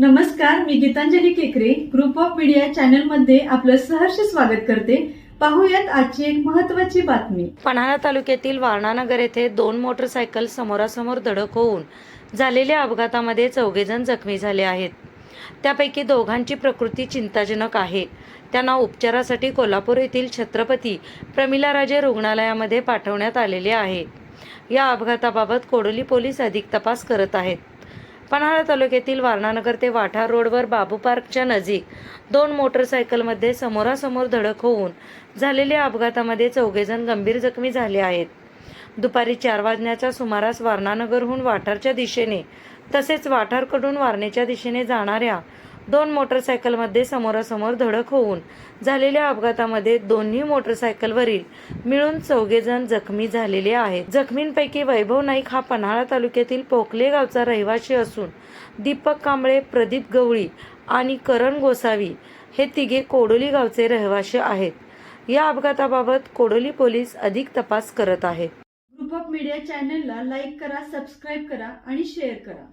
नमस्कार मी गीतांजली केकरे. Group of media चॅनलमध्ये आपलं सहर्ष स्वागत करते. पाहूयात आजची एक महत्वाची बातमी. पन्हाळा तालुक्यातील वारणानगर येथे दोन मोटरसायकल समोरासमोर धडक होऊन झालेल्या अपघातामध्ये चौघेजण जखमी झाले आहेत. त्यापैकी दोघांची प्रकृती चिंताजनक आहे. त्यांना उपचारासाठी कोल्हापूर येथील छत्रपती प्रमिलाराजे रुग्णालयामध्ये पाठवण्यात आलेले आहे. या अपघाताबाबत कोडोली पोलीस अधिक तपास करत आहेत. पन्हाळा तालुक्यातील वारणानगर ते वाठा रोडवर बाबू पार्कच्या नजीक दोन मोटरसायकलमध्ये समोरासमोर धडक होऊन झालेल्या अपघातामध्ये चौघेजण गंभीर जखमी झाले आहेत. दुपारी चार वाजण्याच्या सुमारास वारणानगरहून वाठारच्या दिशेने तसेच वाठारकडून वारणेच्या दिशेने जाणाऱ्या दोन मोटरसायकलमध्ये समोरासमोर धडक होऊन झालेल्या अपघातामध्ये दोन्ही मोटरसायकलवरील मिळून चौघेजण जखमी झालेले आहेत. जखमींपैकी वैभव नाईक हा पन्हाळा तालुक्यातील पोकले गावचा रहिवासी असून दीपक कांबळे प्रदीप गवळी आणि करण गोसावी हे तिघे कोडोली गावचे रहिवासी आहेत. या अपघाताबाबत कोडोली पोलीस अधिक तपास करत आहेत. ग्रुप ऑफ मीडिया चॅनलला लाईक करा सबस्क्राईब करा आणि शेअर करा.